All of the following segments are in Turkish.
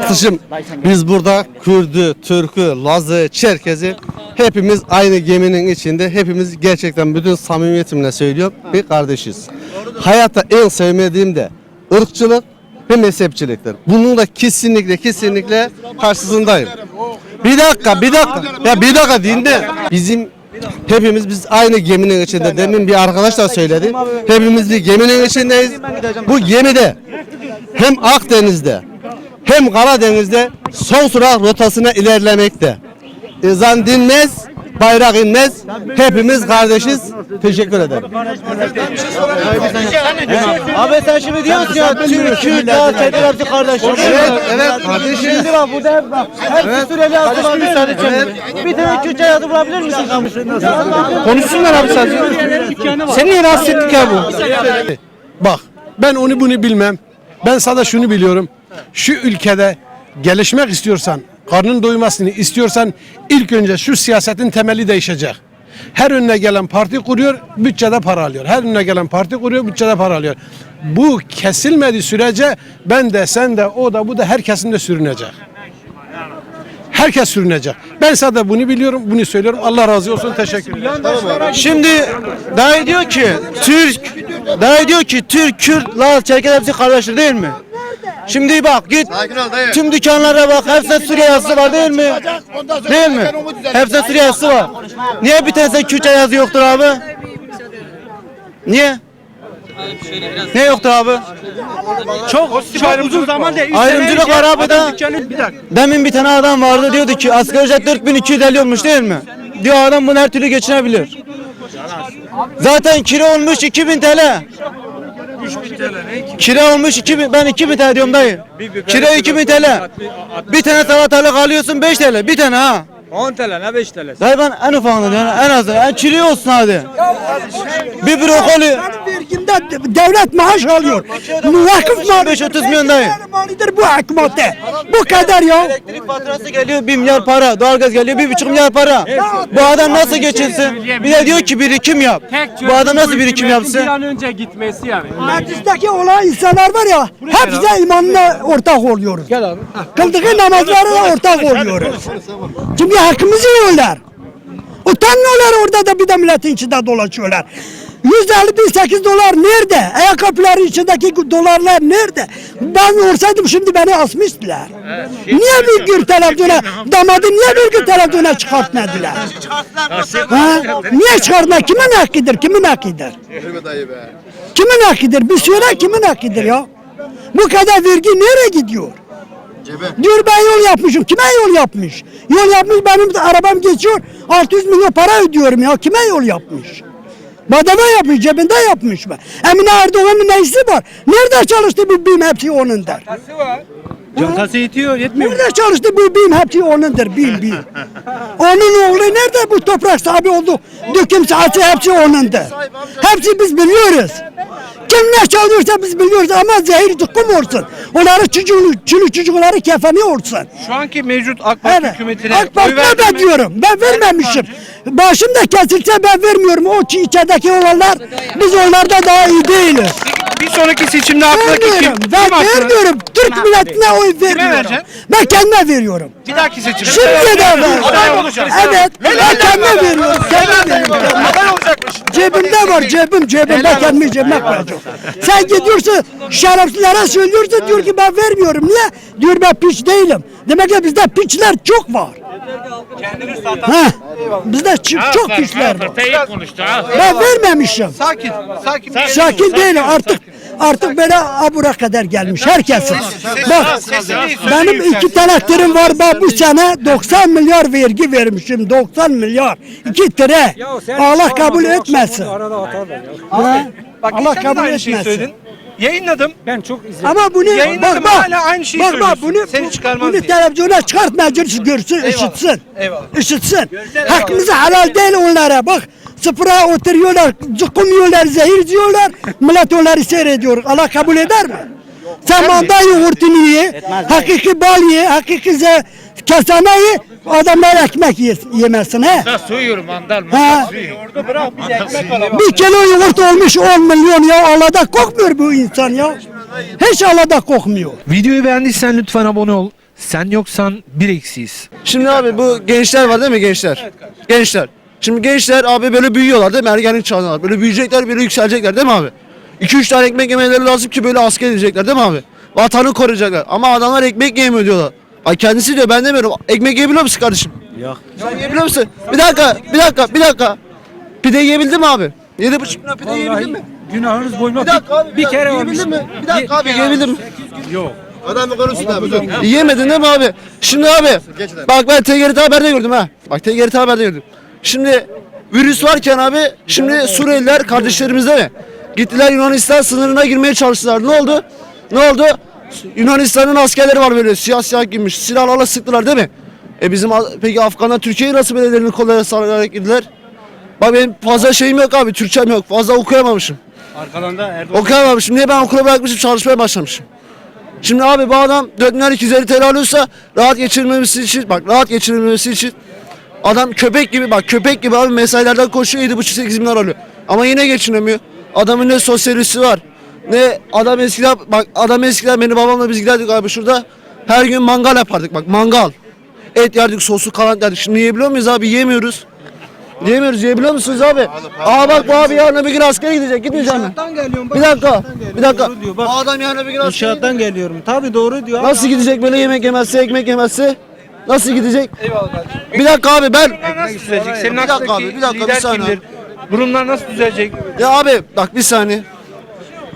Kardeşim biz burada Kürdü, Türk'ü, Laz'ı, Çerkez'i hepimiz aynı geminin içinde. Hepimiz gerçekten bütün samimiyetimle söylüyorum bir kardeşiz. Hayatta en sevmediğim de ırkçılık ve mezhepçiliktir. Bunun da kesinlikle kesinlikle karşısındayım. Bir dakika, bir dakika. Ya bir dakika dinle. Bizim hepimiz biz aynı geminin içinde. Demin bir arkadaş da söyledi. Hepimiz bir geminin içindeyiz. Bu gemide hem Akdeniz'de hem Karadeniz'de son sıra rotasına ilerlemekte. Ezan dinmez, bayrak inmez. Hepimiz kardeşiz. Teşekkür ederim. Abi sen şimdi diyorsun ya Türk, Kürt, Laz, Çerkez hepsi kardeş. Evet, evet kardeşim. Şimdi bak burada hep bak. Hepsi Suriyeli yazdı var? Bir tane Kürtçe yazı bulabilir misin? Konuşsunlar abi sadece. Seni niye rahatsız ettik ya bu? Bak ben onu bunu bilmem. Ben sadece şunu biliyorum. Şu ülkede gelişmek istiyorsan, karnın doymasını istiyorsan ilk önce şu siyasetin temeli değişecek. Her önüne gelen parti kuruyor, bütçede para alıyor. Her önüne gelen parti kuruyor, bütçede para alıyor. Bu kesilmediği sürece ben de sen de o da bu da herkesin de sürünecek. Herkes sürünecek. Ben sadece bunu biliyorum, bunu söylüyorum. Allah razı olsun. Teşekkür ederim. Şimdi dayı diyor ki Türk, dayı diyor ki Türk, Kürt, Laz, Çerkez hepsi kardeştir değil mi? Şimdi bak git tüm dükkanlara bak hepsinde Suriye yazısı var değil mi? Değil mi? Hepsinde Suriye yazısı var. Niye bir tanesi Kürtçe yazı yoktur abi? Niye? Ne yoktur abi? Çok, çok uzun zaman değil. Ayrımcılık var abi da. Bir dakika. Demin bir tane adam vardı diyordu ki asgari ücret 4250 olmuş değil mi? Diyor adam bunu her türlü geçinebilir. Zaten kira olmuş 2000 TL. Kira olmuş 2000 ben 2000 TL diyorum dayı. Kira 2000 TL. Bir tane salatalık alıyorsun 5 TL. Bir tane ha. 10 TL ne 5 TL? Dayı ben en ufağını diyorum. En azı. En kilo olsun hadi. Bir brokoli. vergimde devlet maaş alıyor. Vakıf maaşı 5-30 milyon dayı. malidir bu hükümete. Bu kadar ya. Elektrik faturası geliyor 1 milyar para. Doğalgaz geliyor 1,5 milyar para. Bu adam nasıl geçinsin? Bir de diyor ki birikim yap. Bu adam nasıl birikim yapsın? Bir an önce gitmesi yani. Meclisteki olan insanlar var ya hepsi imanla ortak oluyoruz. Gel abi. Kıldığı namazlara da ortak oluyoruz. Çünkü hakkımızı yiyorlar. Utanmıyorlar orada da bir de milletin içinde dolaşıyorlar. 158 dolar nerede? Ayakkabıları içindeki dolarlar nerede? Ben olsaydım şimdi beni asmıştılar. Niye bir gün televizyona, damadı niye bir gün televizyona çıkartmadılar? Ha? Niye çıkartma? Kimin hakkıdır? Kimin hakkıdır? Kimin hakkıdır? Bir söyle kimin hakkıdır ya? Bu kadar vergi nereye gidiyor? Diyor ben yol yapmışım. Kime yol yapmış? Yol yapmış benim de arabam geçiyor. 600 milyon para ödüyorum ya. Kime yol yapmış? Badava yapmış, cebinde yapmış mı? Emine Erdoğan'ın neyisi var? Nerede çalıştı bu BİM hepsi onundur? Cantası yetiyor yetmiyor. Nerede çalıştı bu BİM hepsi onundur BİM BİM. Onun oğlu nerede bu toprak sahibi oldu? Döküm sahası hepsi onundur. Hepsi biz biliyoruz. Kim ne çalıyorsa biz biliyoruz ama zehir tıkkım olsun. Onların çocuğu, çülü çocukları kefeni olsun. Şu anki mevcut AK Parti Evet. hükümetine AK verdin ben mi? diyorum. Ben vermemişim. Başım da kesilse ben vermiyorum. O ki içerideki olanlar biz onlarda daha iyi değiliz. Bir sonraki seçimde aklındaki kim? Vermiyorum. Kim Ben aklına? vermiyorum. Türk milletine oy vermiyorum. vereceksin? Ben kendime veriyorum. Bir dahaki seçimde. Şimdi de ver. Aday olacak. Evet. Ben kendime veriyorum. Kendime veriyorum. Aday olacakmış. Cebimde var cebim cebim ben kendimi cebime koyacağım. Sen gidiyorsun şerefsizlere söylüyorsun diyor ki ben vermiyorum. Niye? Diyor ben piç değilim. Demek ki bizde piçler çok var. Ha, bizde ç- çok piçler var. Ben vermemişim. Sakin. Sakin. Sakin değilim artık. Artık böyle abura kadar gelmiş herkesin. Bak benim iki traktörüm var ben bu sene 90 milyar vergi vermişim 90 milyar iki tire Allah kabul etmesin Allah kabul etmesin. Yayınladım. Ben çok izledim. ama bunu Yayınladım, bak bak hala aynı şeyi bak bak söylüyorsun. bunu Seni çıkarmaz bunu diye. televizyona çıkart meclis görsün işitsin Eyvallah. işitsin hakkımızı helal değil onlara bak sıfıra oturuyorlar zıkkım yiyorlar zehir diyorlar millet onları seyrediyor Allah kabul eder mi? Sen manda yoğurtunu ye, hakiki bal ye, hakiki ze kesane ye, adamlar ekmek ye, yemesin he. Suyuyorum mandal Ha. Bırak bir ekmek alalım. Bir kilo yoğurt olmuş 10 milyon ya Allah'da kokmuyor bu insan ya. Hiç Allah'da kokmuyor. Videoyu beğendiysen lütfen abone ol. Sen yoksan bir eksiyiz. Şimdi abi bu gençler var değil mi gençler? Gençler. Şimdi gençler abi böyle büyüyorlar değil mi? Ergenlik çağındalar. Böyle büyüyecekler, böyle yükselecekler değil mi abi? 2-3 tane ekmek yemeleri lazım ki böyle asker edecekler değil mi abi? Vatanı koruyacaklar. Ama adamlar ekmek yemiyor diyorlar. Ay kendisi diyor ben demiyorum. Ekmek yiyebiliyor musun kardeşim? Yok. Sen yiyebiliyor musun? Bir dakika, bir dakika, bir dakika. Pide yiyebildin mi abi? 7,5 milyon pide yiyebildin mi? Günahınız boyma Bir dakika abi. bir kere. Yiyebildin mi? Bir dakika abi yiyebildin mi? Yok. Yiyemedin değil mi abi? Şimdi abi bak ben TGRT haberde gördüm ha. Bak TGRT haberde gördüm. Şimdi virüs varken abi şimdi Suriyeliler kardeşlerimiz değil mi? Gittiler Yunanistan sınırına girmeye çalıştılar. Ne oldu? Ne oldu? Yunanistan'ın askerleri var böyle siyah siyah giymiş. Silahlarla sıktılar değil mi? E bizim peki Afganlar Türkiye'yi nasıl belediyelerinin kollarına sararak girdiler? Bak benim fazla şeyim yok abi. Türkçem yok. Fazla okuyamamışım. Arkalarında Erdoğan. Okuyamamışım. Niye ben okula bırakmışım çalışmaya başlamışım. Şimdi abi bu adam 4 milyar 250 TL alıyorsa rahat geçirmemesi için bak rahat geçirmemesi için adam köpek gibi bak köpek gibi abi mesailerden koşuyor 7,5-8 milyar alıyor. Ama yine geçinemiyor. Adamın ne sosyalisi var. Ne adam eskiden bak adam eskiden benim babamla biz giderdik abi şurada her gün mangal yapardık bak mangal. Et yerdik sosu kalan yerdik. Şimdi yiyebiliyor muyuz abi? Yiyemiyoruz. Yiyemiyoruz. Yiyebiliyor musunuz abi? Aa bak bu abi yarın bir gün askere gidecek. Gitmeyecek mi? Bir dakika. Bir dakika. Bu adam yarın bir gün askere İnşaattan geliyorum. Tabii doğru diyor. Nasıl gidecek böyle yemek yemezse, ekmek yemezse? Nasıl gidecek? Bir dakika abi ben Nasıl düzelecek? Senin Bir dakika aklındaki abi, bir dakika, bir lider saniye. kimdir? Durumlar nasıl düzelecek? ya abi bak bir saniye.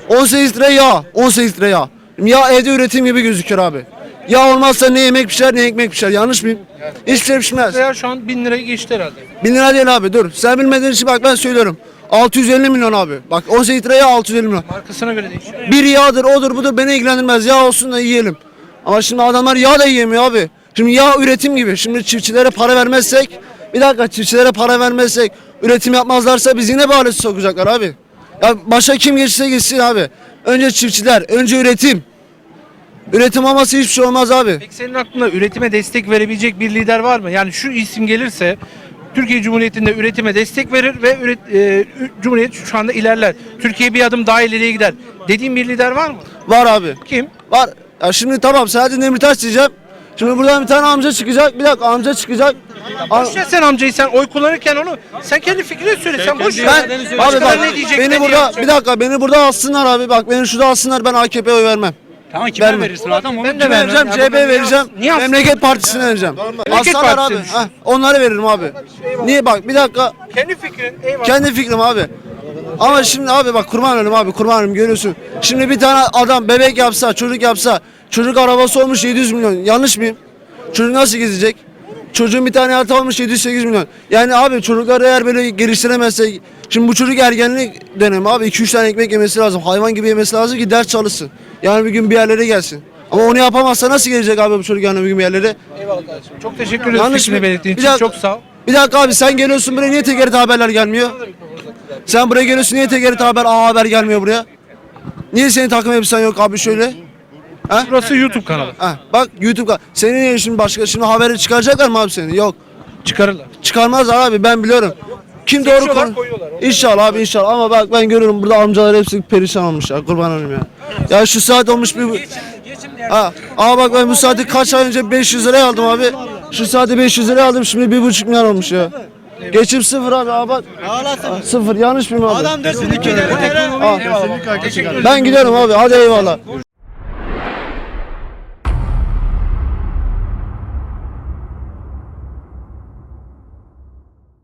18 lira yağ, 18 lira yağ. Yağ evde üretim gibi gözüküyor abi. Yağ olmazsa ne yemek pişer ne ekmek pişer. Yanlış mıyım? Hiçbir şey pişmez. Veya şu an 1000 lirayı geçti herhalde. 1000 lira değil abi dur. Sen bilmediğin için bak ben söylüyorum. 650 milyon abi. Bak 18 liraya 650 milyon. Markasına göre değişiyor. Bir yağdır odur budur beni ilgilendirmez. Yağ olsun da yiyelim. Ama şimdi adamlar yağ da yiyemiyor abi. Şimdi yağ üretim gibi. Şimdi çiftçilere para vermezsek bir dakika çiftçilere para vermezsek üretim yapmazlarsa bizi yine bağlısı sokacaklar abi. Ya başa kim geçse geçsin abi. Önce çiftçiler, önce üretim. Üretim olmasa hiçbir şey olmaz abi. Peki senin aklında üretime destek verebilecek bir lider var mı? Yani şu isim gelirse Türkiye Cumhuriyeti'nde üretime destek verir ve üret, e, Cumhuriyet şu anda ilerler. Türkiye bir adım daha ileriye gider. Dediğin bir lider var mı? Var abi. Kim? Var. Ya şimdi tamam Selahattin Demirtaş diyeceğim. Şimdi buradan bir tane amca çıkacak. Bir dakika amca çıkacak. Am- Boş ver sen amcayı sen oy kullanırken onu sen kendi fikrini söyle sen boş ver. Ben abi bak ne diyecek, beni ne burada yapacak? bir dakika beni burada alsınlar abi bak beni şurada alsınlar ben AKP'ye oy vermem. Tamam kime Verme. verirsin adam onu? Ben de vermem. vereceğim? CHP vereceğim. Niye alsın? Memleket Partisi'ne vereceğim. Alsalar abi. Partisi'ne. Heh, onları veririm abi. Niye bak bir dakika Kendi fikrin eyvallah. kendi fikrim abi. Ama şimdi abi bak kurban olayım abi kurban olayım görüyorsun. Şimdi bir tane adam bebek yapsa çocuk yapsa çocuk arabası olmuş 700 milyon yanlış mıyım? Çocuk nasıl gezecek? Çocuğun bir tane hayatı olmuş 708 milyon. Yani abi çocukları eğer böyle geliştiremezsek Şimdi bu çocuk ergenlik dönemi abi 2-3 tane ekmek yemesi lazım. Hayvan gibi yemesi lazım ki ders çalışsın. Yani bir gün bir yerlere gelsin. Ama onu yapamazsa nasıl gelecek abi bu çocuk yani bir gün bir yerlere? Eyvallah kardeşim. Çok teşekkür ederim Yanlış fikrini belirttiğin için. Çok sağ ol. Bir dakika abi sen geliyorsun buraya niye TGRT haberler gelmiyor? Sen buraya geliyorsun niye TGRT haber A haber gelmiyor buraya? Niye senin takım elbisen yok abi şöyle? Burası YouTube kanalı. Ha, bak YouTube senin niye şimdi başka şimdi haberi çıkaracaklar mı abi seni? Yok. Çıkarırlar. Çıkarmazlar abi ben biliyorum. Kim doğru konu? İnşallah abi inşallah ama bak ben görüyorum burada amcalar hepsi perişan olmuş ya kurban olayım ya. Ya şu saat olmuş bir... Ha, aa bak ben bu saati kaç ay önce 500 liraya aldım abi. Şu saati 500 liraya aldım şimdi bir buçuk milyar olmuş ya. Geçim sıfır abi bak. Aa, Sıfır yanlış mıyım abi? Adam desin ülkede bu Ben gidiyorum abi hadi eyvallah.